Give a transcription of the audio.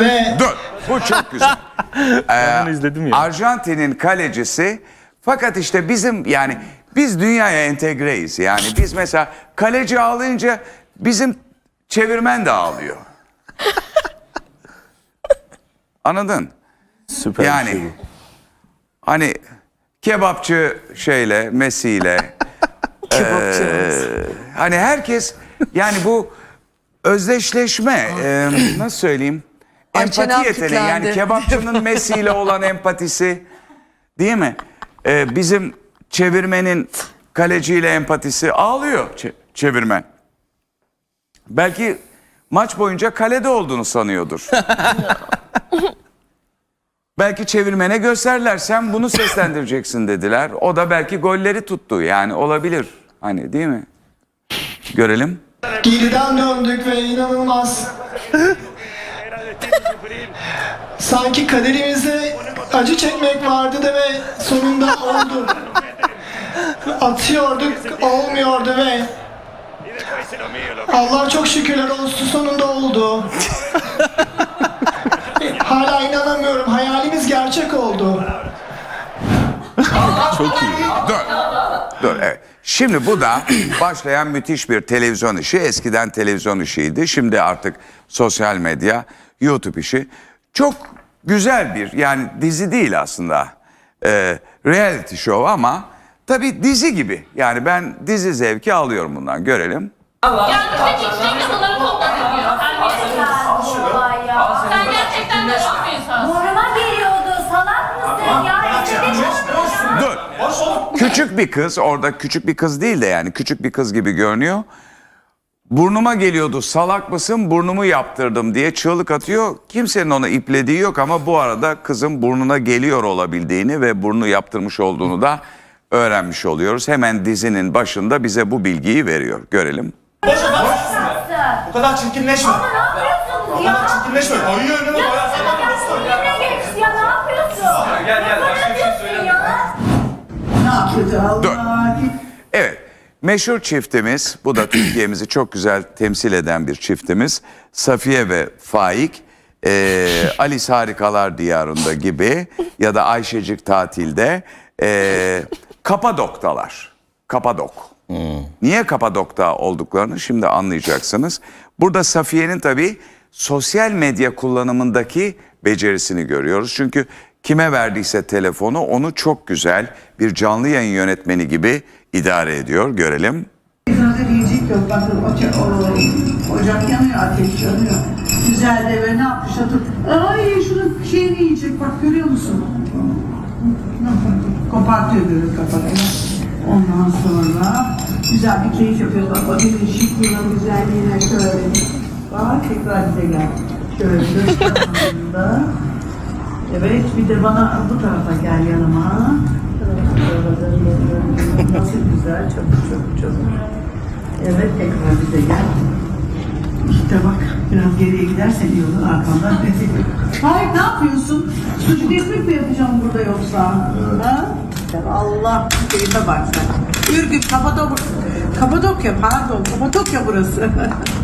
Ve Dur. Bu çok güzel. Ben onu izledim ya. Arjantin'in kalecisi fakat işte bizim yani biz dünyaya entegreyiz. Yani biz mesela kaleci ağlayınca bizim çevirmen de ağlıyor. Anladın? Süper bir Yani şey hani kebapçı şeyle Messi ile eee, hani herkes yani bu özdeşleşme eee, nasıl söyleyeyim Ay, empati çenem yeteneği yani kilitlendi. kebapçının Messi ile olan empatisi değil mi? Eee, bizim çevirmenin kaleciyle empatisi ağlıyor çe- çevirmen. Belki maç boyunca kalede olduğunu sanıyordur. Belki çevirmene gösterler sen bunu seslendireceksin dediler. O da belki golleri tuttu yani olabilir. Hani değil mi? Görelim. Geriden döndük ve inanılmaz. Sanki kaderimizde acı çekmek vardı da ve sonunda oldu. Atıyorduk, olmuyordu ve Allah çok şükürler olsun sonunda oldu. Hala inanamıyorum. Hayalimiz gerçek oldu. Çok iyi. Dur. Evet. Şimdi bu da başlayan müthiş bir televizyon işi. Eskiden televizyon işiydi. Şimdi artık sosyal medya, YouTube işi. Çok güzel bir yani dizi değil aslında. Ee, reality show ama tabii dizi gibi. Yani ben dizi zevki alıyorum bundan. Görelim. Yanlışlıkla Küçük bir kız orada küçük bir kız değil de yani küçük bir kız gibi görünüyor. Burnuma geliyordu salak mısın burnumu yaptırdım diye çığlık atıyor. Kimsenin ona iplediği yok ama bu arada kızın burnuna geliyor olabildiğini ve burnu yaptırmış olduğunu da öğrenmiş oluyoruz. Hemen dizinin başında bize bu bilgiyi veriyor. Görelim. yaptı. Bu kadar çirkinleşme. Ne yapıyorsun Bu ya? kadar çirkinleşme. Ayı önüme Ya koyarsan ben ya dostum. Meşhur çiftimiz, bu da Türkiye'mizi çok güzel temsil eden bir çiftimiz. Safiye ve Faik, eee, Alice Harikalar Diyarı'nda gibi ya da Ayşecik tatilde eee Kapadok'talar. Kapadok. Niye Kapadok'ta olduklarını şimdi anlayacaksınız. Burada Safiye'nin tabii sosyal medya kullanımındaki becerisini görüyoruz. Çünkü kime verdiyse telefonu onu çok güzel bir canlı yayın yönetmeni gibi idare ediyor. Görelim. Zaten yiyecek yok. Bakın ocak, o, ocak yanıyor, ateş yanıyor. Güzel de ve ne yapmış atıp, ay şunun şeyini yiyecek bak görüyor musun? Kopartıyor böyle kafayı. Ondan sonra güzel bir keyif yapıyor. Bak bakın şıklığının güzelliğine şöyle. Bak tekrar bize gel. Şöyle anında. Evet bir de bana bu tarafa gel yanıma. Nasıl güzel, çabuk çabuk çabuk. Evet tekrar bize gel. İşte bak biraz geriye gidersen iyi olur arkamdan. Hayır ne yapıyorsun? Sucuk ekmek mi yapacağım burada yoksa? Ha? Allah keyfe bak sen. Ürgüp Kapadokya, Kapadokya pardon Kapadokya burası.